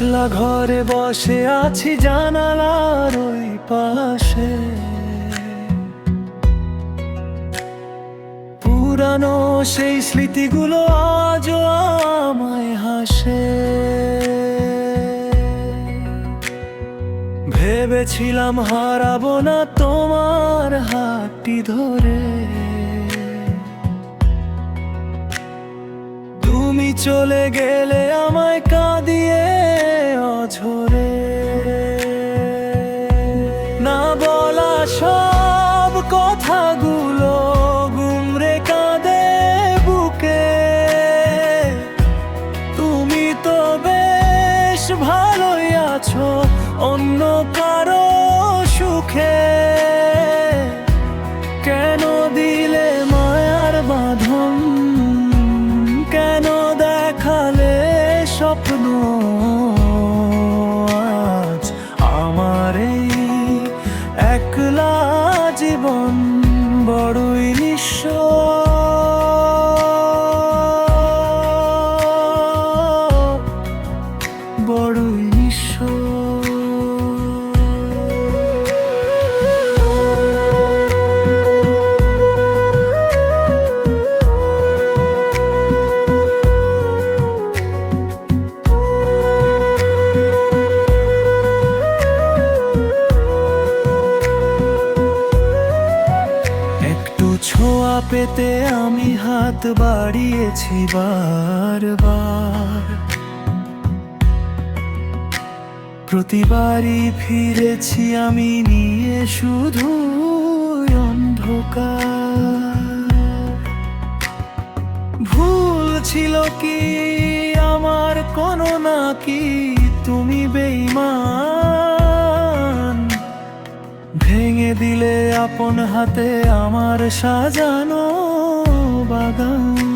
একলা ঘরে বসে আছি জানালার ওই পাশে। পুরানো সেই স্মৃতিগুলো আজও আমায় হাসে। ভেবেছিলাম হারাবো না তোমার হাতটি ধরে। তুমি চলে গেলে ভালোই আছো, অন্য কারও সুখে। কেন দিলে মায়ার বাঁধন? কেন দেখালে স্বপ্ন? আজ আমার এই একলা জীবন বড়ই নিঃস্ব। একটু ছোঁয়া পেতে আমি হাত বাড়িয়েছি বারবার। প্রতিবারই ফিরেছি আমি নিয়ে শুধু অন্ধকার। ভুল ছিল কি, আমার কোনো নাকি তুমি বেইমান ভেঙে দিলে আপন হাতে আমার সাজানো বাগান।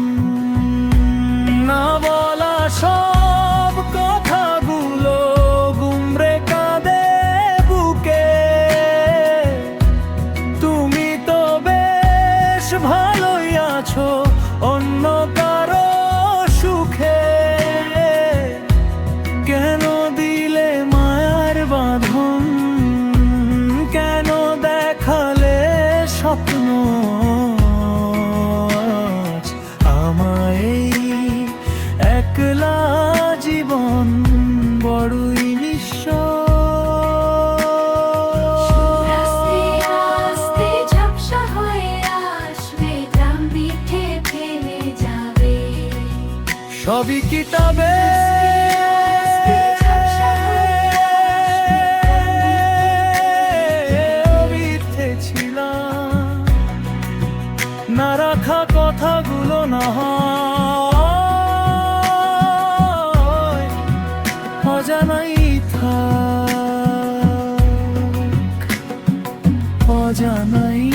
অন্য সবই কিতাবে না রাখা কথাগুলো না অজানাই থাক অজানাই